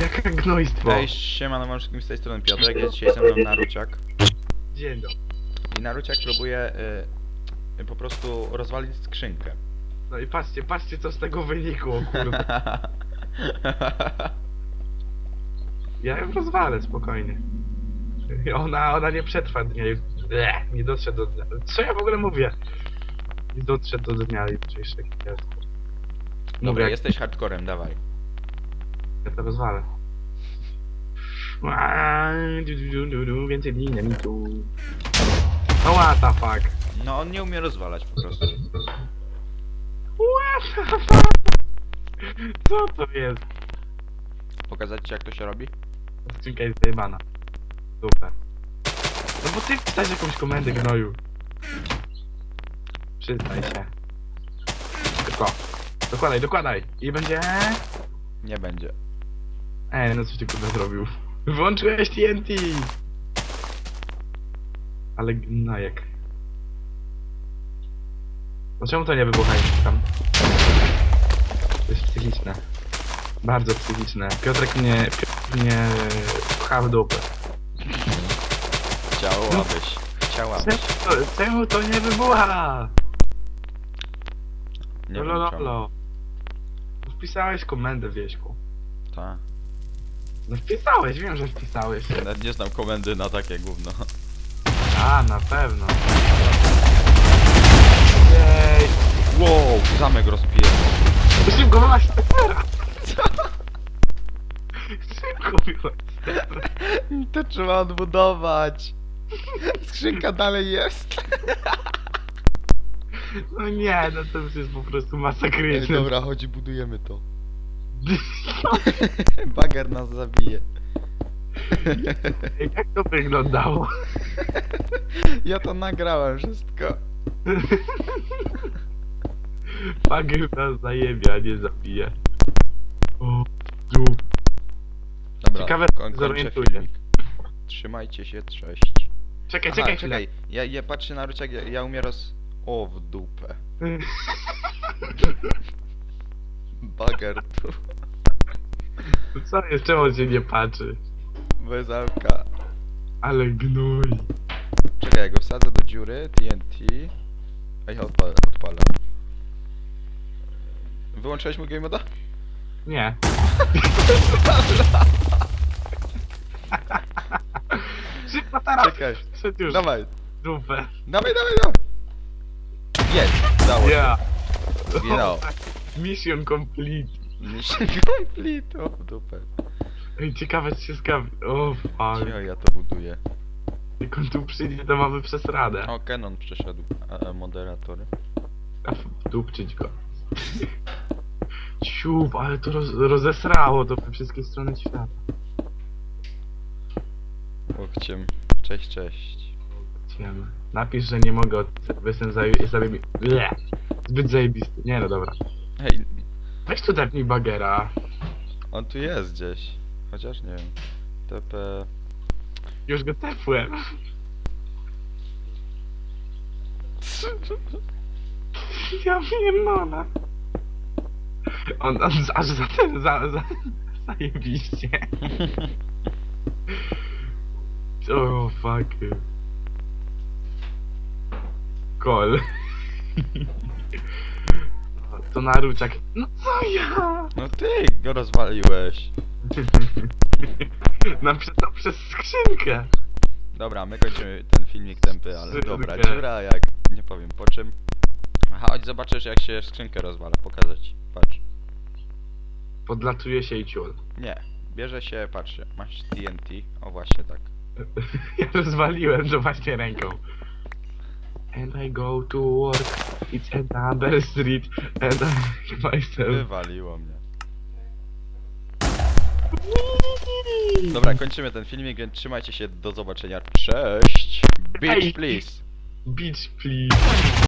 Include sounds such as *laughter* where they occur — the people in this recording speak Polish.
Jaka gnojstwo. Cześć, siema, no wszystkim z tej strony Piotrek, jest dzisiaj ze mną Naruciak. Dzień dobry. I Naruciak próbuje y, po prostu rozwalić skrzynkę. No i patrzcie, patrzcie co z tego wynikło, kurde. *laughs* Ja ją rozwalę spokojnie. Ona, ona nie przetrwa dnia. Bleh, nie dotrze do dnia. Co ja w ogóle mówię? Nie dotrze do dnia jutrzejszego. Dobra, jak jesteś hardcorem, dawaj. Ja to rozwalę. Aaaa, du, du, du, du, du, Więcej dynamitu. No what the fuck. No on nie umie rozwalać po prostu. What the fuck? Co to jest? Pokazać ci jak to się robi? Skrzynka jest zajebana. Super. No bo ty wstać jakąś komendę gnoju. Przyznaj się. Tylko. Dokładaj, dokładaj. I będzie... Nie będzie. Ej, no coś ty kurde zrobił. Włączyłeś TNT! Ale gnojek. No czemu to nie wybucha tam? To jest psychiczne. Bardzo psychiczne. Piotrek mnie... Piotr mnie... pcha w dupę. Chciałabyś. Chciałabyś. Czemu to, czemu to nie wybucha? Nie No, wiem lo, czemu. Wpisałeś komendę, Wieśku. Ta. No wpisałeś, wiem, że wpisałeś. Nawet nie znam komendy na takie gówno. A, na pewno. Jej. Wow, zamek rozpiję. Szybko wyłaź z Petera! *laughs* Szybko wyłaź z Petera. To trzeba odbudować. Skrzynka dalej jest. No nie, no to już jest po prostu masakryczne. Dobra, chodź, budujemy to. *laughs* Bager nas zabije. Jak to wyglądało? *laughs* Ja to nagrałem wszystko. *laughs* Pagier nas zajebie, a nie zabije. O, tu. Dobra, Ciekawe, koń- kończę zorientuję. filmik. Trzymajcie się, cześć. Czekaj, Aha, czekaj, czekaj. Ja, ja patrzę na ruczek, ja, ja umiem roz... O, w dupę. Bager tu. Co jest, czemu się nie patrzy? Bez alka. Ale gnój. Czekaj, ja go wsadzę do dziury, TNT. A ja odpalę, odpalę. Wyłączyłeś mu game moda? Nie. *laughs* Szybko teraz! Czekaj. Już. Dawaj, Dupę. dawaj, dawaj, dawaj. Jest, udało się. Yeah. You know. Mission complete. Mission *laughs* complete, o w dupę. Ej, ciekawe czy się. O fuck. Cicho, ja to buduję. Jak on tu przyjdzie, to mamy przesradę. O, Canon przeszedł. A, a moderatory. A Dupczyć go. Ciup, ale to roz, rozesrało to we wszystkie strony świata. Łokciem. Cześć, cześć. Ciemy. Napisz, że nie mogę bo jestem zaje- zajebi... Ble. Zbyt zajebisty. Nie no dobra. Hej, Weź tu depnij bagera. on tu jest gdzieś. Chociaż nie wiem. TP... Już go tepłem. Ja wiem, mama. On, on aż za ten, za, za, zajebiście. *laughs* O, fuck. Kol. To naruczak. No co ja? No ty go rozwaliłeś. *laughs* Na, przez, no, przez skrzynkę. Dobra, my kończymy ten filmik tępy, ale Skrzynkę. dobra, dziura jak... Nie powiem po czym. Aha, chodź zobaczysz jak się skrzynkę rozwala, pokazać. Patrz. Podlatuje się i ciul. Nie, bierze się, patrzcie, masz TNT, o właśnie tak. *laughs* Ja rozwaliłem to właśnie ręką. And I go to work, it's another street, and I myself. Wywaliło mnie. Dobra, kończymy ten filmik, więc trzymajcie się, do zobaczenia, cześć! Bitch Ej. please! Beach, please.